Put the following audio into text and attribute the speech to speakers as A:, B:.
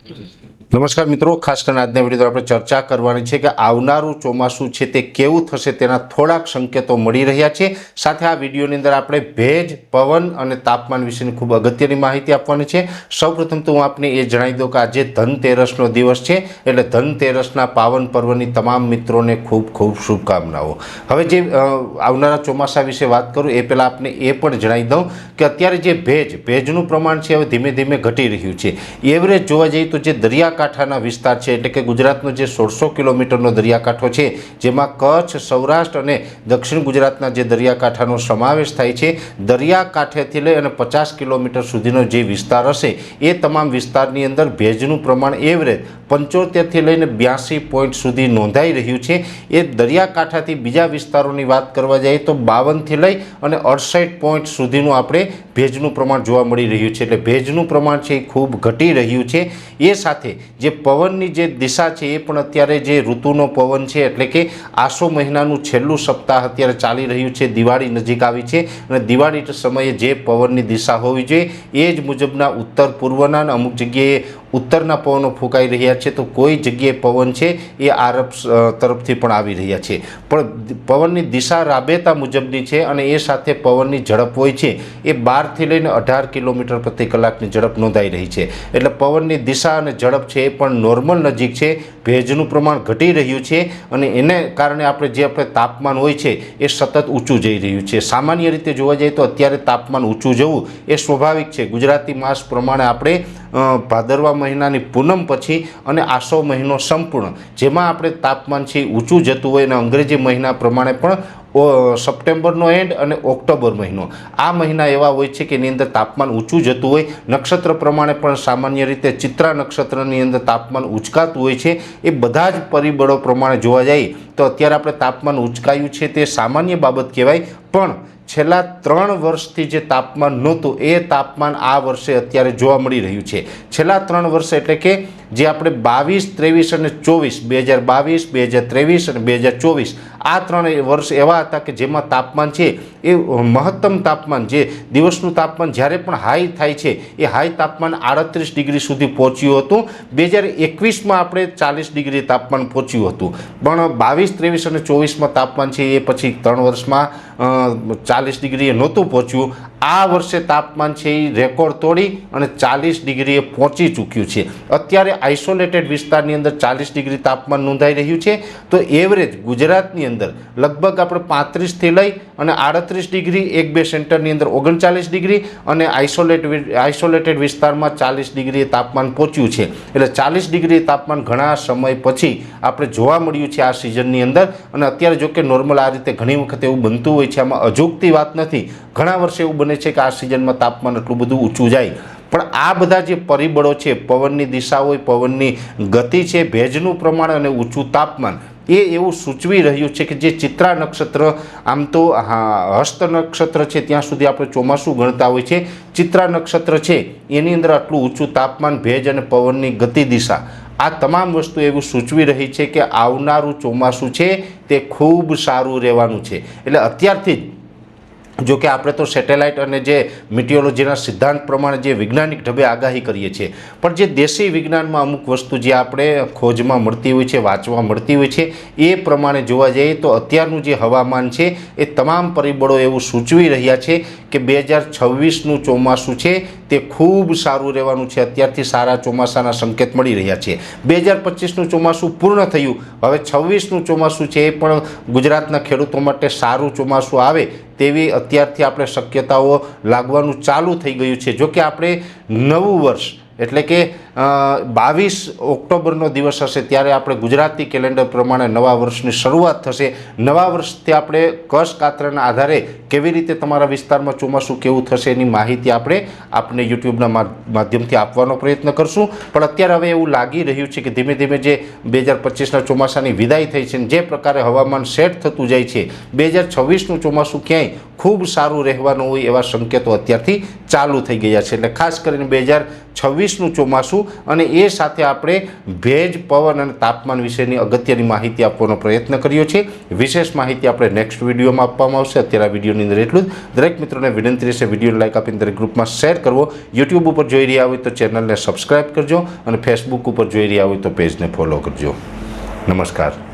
A: નમસ્કાર મિત્રો, ખાસ કરીને આજના વીડિયો આપણે ચર્ચા કરવાની છે કે આવનારું ચોમાસું છે તે કેવું થશે તેના થોડાક સંકેતો મળી રહ્યા છે. સાથે આ વિડીયોની અંદર આપણે ભેજ, પવન અને તાપમાન વિશેની ખૂબ અગત્યની માહિતી આપવાની છે. સૌપ્રથમ તો હું આપને એ જણાવી દઉં કે આજે ધનતેરસનો દિવસ છે, એટલે ધનતેરસના પાવન પર્વની તમામ મિત્રોને ખૂબ ખૂબ શુભકામનાઓ. હવે જે આવનારા ચોમાસા વિશે વાત કરું, એ પહેલાં આપને એ પણ જણાવી દઉં કે અત્યારે જે ભેજ, ભેજનું પ્રમાણ છે, હવે ધીમે ધીમે ઘટી રહ્યું છે. એવરેજ જોવા જઈએ તો જે દરિયાકાંઠાના વિસ્તાર છે, એટલે કે ગુજરાતનો જે સોળસો કિલોમીટરનો દરિયાકાંઠો છે, જેમાં કચ્છ, સૌરાષ્ટ્ર અને દક્ષિણ ગુજરાતના જે દરિયાકાંઠાનો સમાવેશ થાય છે, દરિયાકાંઠેથી લઈ અને પચાસ કિલોમીટર સુધીનો જે વિસ્તાર હશે, એ તમામ વિસ્તારની અંદર ભેજનું પ્રમાણ એવરેજ પંચોતેરથી લઈને બ્યાસી પોઈન્ટ સુધી નોંધાઈ રહ્યું છે. એ દરિયાકાંઠાથી બીજા વિસ્તારોની વાત કરવા જઈએ તો બાવનથી લઈ અને અડસઠ પોઈન્ટ સુધીનું આપણે ભેજનું પ્રમાણ જોવા મળી રહ્યું છે. એટલે ભેજનું પ્રમાણ છે એ ખૂબ ઘટી રહ્યું છે. એ સાથે જે પવનની જે દિશા છે એ પણ અત્યારે જે ઋતુનો પવન છે, એટલે કે આસો મહિનાનું છેલ્લું સપ્તાહ અત્યારે ચાલી રહ્યું છે, દિવાળી નજીક આવી છે અને દિવાળી સમયે જે પવનની દિશા હોવી જોઈએ એ જ મુજબના ઉત્તર પૂર્વના અમુક જગ્યાએ ઉત્તરના પવનો ફૂંકાઈ રહ્યા છે તો કોઈ જગ્યાએ પવન છે એ આરબ તરફથી પણ આવી રહ્યા છે. પણ પવનની દિશા રાબેતા મુજબની છે અને એ સાથે પવનની ઝડપ હોય છે. એ બારથી લઈને અઢાર કિલોમીટર પ્રતિ કલાકની ઝડપ નોંધાઈ રહી છે. એટલે પવનની દિશા અને ઝડપ છે એ પણ નોર્મલ નજીક છે. ભેજનું પ્રમાણ ઘટી રહ્યું છે અને એને કારણે આપણે જે આપણે તાપમાન હોય છે એ સતત ઊંચું જઈ રહ્યું છે. સામાન્ય રીતે જોવા જઈએ તો અત્યારે તાપમાન ઊંચું જવું એ સ્વાભાવિક છે. ગુજરાતી માસ પ્રમાણે આપણે ભાદરવા મહિનાની પૂનમ પછી અને આસો મહિનો સંપૂર્ણ. જેમાં આપણે તાપમાન છે ઊંચું જતું હોય અને અંગ્રેજી મહિના પ્રમાણે પણ સપ્ટેમ્બરનો એન્ડ અને ઓક્ટોબર મહિનો. આ મહિના એવા હોય છે કે એની અંદર તાપમાન ઊંચું જતું હોય. નક્ષત્ર પ્રમાણે પણ સામાન્ય રીતે ચિત્રા નક્ષત્રની અંદર તાપમાન ઉંચકાતું હોય છે. એ બધા જ પરિબળો પ્રમાણે જોવા જઈએ તો અત્યારે આપણે તાપમાન ઉંચકાયું છે તે સામાન્ય બાબત કહેવાય. પણ છેલ્લા ત્રણ વર્ષથી જે તાપમાન નહોતું, એ તાપમાન આ વર્ષે અત્યારે જોવા મળી રહ્યું છે. છેલ્લા ત્રણ વર્ષ એટલે કે જે આપણે બાવીસ, ત્રેવીસ અને ચોવીસ, બે હજાર બાવીસ, બે હજાર ત્રેવીસ અને બે હજાર ચોવીસ આ ત્રણ વર્ષ એવા હતા કે જેમાં તાપમાન છે, એ મહત્તમ તાપમાન જે દિવસનું તાપમાન જ્યારે પણ હાઈ થાય છે, એ હાઈ તાપમાન આડત્રીસ ડિગ્રી સુધી પહોંચ્યું હતું. બે હજાર એકવીસમાં આપણે ચાલીસ ડિગ્રી તાપમાન પહોંચ્યું હતું. પણ બાવીસ, ત્રેવીસ અને ચોવીસમાં તાપમાન છે, એ પછી ત્રણ વર્ષમાં ચાલીસ ડિગ્રીએ નહોતું પહોંચ્યું. આ વર્ષે તાપમાન છે એ રેકોર્ડ તોડી અને ચાલીસ ડિગ્રીએ પહોંચી ચૂક્યું છે. અત્યારે આઇસોલેટેડ વિસ્તારની અંદર ચાલીસ ડિગ્રી તાપમાન નોંધાઈ રહ્યું છે. તો એવરેજ ગુજરાતની અંદર લગભગ આપણે પાંત્રીસથી લઈ અને આડત્રીસ ડિગ્રી એક બે સેન્ટરની અંદર ઓગણચાલીસ ડિગ્રી અને આઇસોલેટ આઇસોલેટેડ વિસ્તારમાં ચાલીસ ડિગ્રી તાપમાન પહોંચ્યું છે. એટલે ચાલીસ ડિગ્રી તાપમાન ઘણા સમય પછી આપણે જોવા મળ્યું છે આ સિઝનની અંદર. અને અત્યારે જો કે નોર્મલ આ રીતે ઘણી વખત એવું બનતું હોય છે. આમાં અજુગતી વાત નથી. ઘણા વર્ષે એવું બને છે કે આ સિઝનમાં તાપમાન એટલું બધું ઊંચું જાય. પણ આ બધા જે પરિબળો છે, પવનની દિશા હોય પવનની ગતિ છે, ભેજનું પ્રમાણ અને ઊંચું તાપમાન, એ એવું સૂચવી રહ્યું છે કે જે ચિત્રા નક્ષત્ર, આમ તો હસ્ત નક્ષત્ર છે, ત્યાં સુધી આપણે ચોમાસું ગણતા હોય છે. ચિત્રા નક્ષત્ર છે, એની અંદર આટલું ઊંચું તાપમાન, ભેજ અને પવનની ગતિ દિશા. આ તમામ વસ્તુ એવું સૂચવી રહી છે કે આવનારું ચોમાસું છે, તે ખૂબ સારું રહેવાનું છે. એટલે અત્યારથી જ જો કે આપણે તો સેટેલાઇટ અને જે મિટિયોલોજીના સિદ્ધાંત પ્રમાણે જે વૈજ્ઞાનિક ઢબે આગાહી કરીએ છીએ. પણ જે દેશી વિજ્ઞાનમાં અમુક વસ્તુ જે આપણે ખોજમાં મળતી હોય છે, વાંચવા મળતી હોય છે, એ પ્રમાણે જોવા જઈએ તો અત્યારનું જે હવામાન છે, એ તમામ પરિબળો એવું સૂચવી રહ્યા છે કે બે હજાર છવ્વીસનું ચોમાસું છે તે ખૂબ સારું રહેવાનું છે. અત્યારથી સારા ચોમાસાના સંકેત મળી રહ્યા છે. બે હજાર પચીસનું ચોમાસું પૂર્ણ થયું. હવે છવ્વીસનું ચોમાસું છે એ પણ ગુજરાતના ખેડૂતો માટે સારું ચોમાસું આવે તેવી અત્યારથી આપણે શક્યતાઓ લાગવાનું ચાલુ થઈ ગયું છે. જો કે આપણે નવું વર્ષ એટલે કે બાવીસ ઓક્ટોબરનો દિવસ હશે ત્યારે આપણે ગુજરાતી કેલેન્ડર પ્રમાણે નવા વર્ષની શરૂઆત થશે. નવા વર્ષથી આપણે કશ કાતરના આધારે કેવી રીતે તમારા વિસ્તારમાં ચોમાસું કેવું થશે એની માહિતી આપણે આપને યુટ્યુબના માધ્યમથી આપવાનો પ્રયત્ન કરશું. પણ અત્યારે હવે એવું લાગી રહ્યું છે કે ધીમે ધીમે જે બે હજાર પચીસના ચોમાસાની વિદાય થઈ છે જે પ્રકારે હવામાન સેટ થતું જાય છે, બે હજાર છવ્વીસનું ચોમાસું ક્યાંય ખૂબ સારું રહેવાનું હોય એવા સંકેતો અત્યારથી ચાલુ થઈ ગયા છે. એટલે ખાસ કરીને બે હજાર છવ્વીસનું ચોમાસું અને એ સાથે આપણે ભેજ, પવન અને તાપમાન વિશેની અગત્યની માહિતી આપવાનો પ્રયત્ન કર્યો છે. વિશેષ માહિતી આપણે નેક્સ્ટ વિડીયોમાં આપવામાં આવશે. અત્યારે આ વિડીયોની અંદર એટલું જ. દરેક મિત્રોને વિનંતી રહેશે વિડીયોને લાઈક આપીને દરેક ગ્રુપમાં શેર કરવો. યુટ્યુબ ઉપર જોઈ રહ્યા હોય તો ચેનલને સબસ્ક્રાઈબ કરજો અને ફેસબુક ઉપર જોઈ રહ્યા હોય તો પેજને ફોલો કરજો. નમસ્કાર.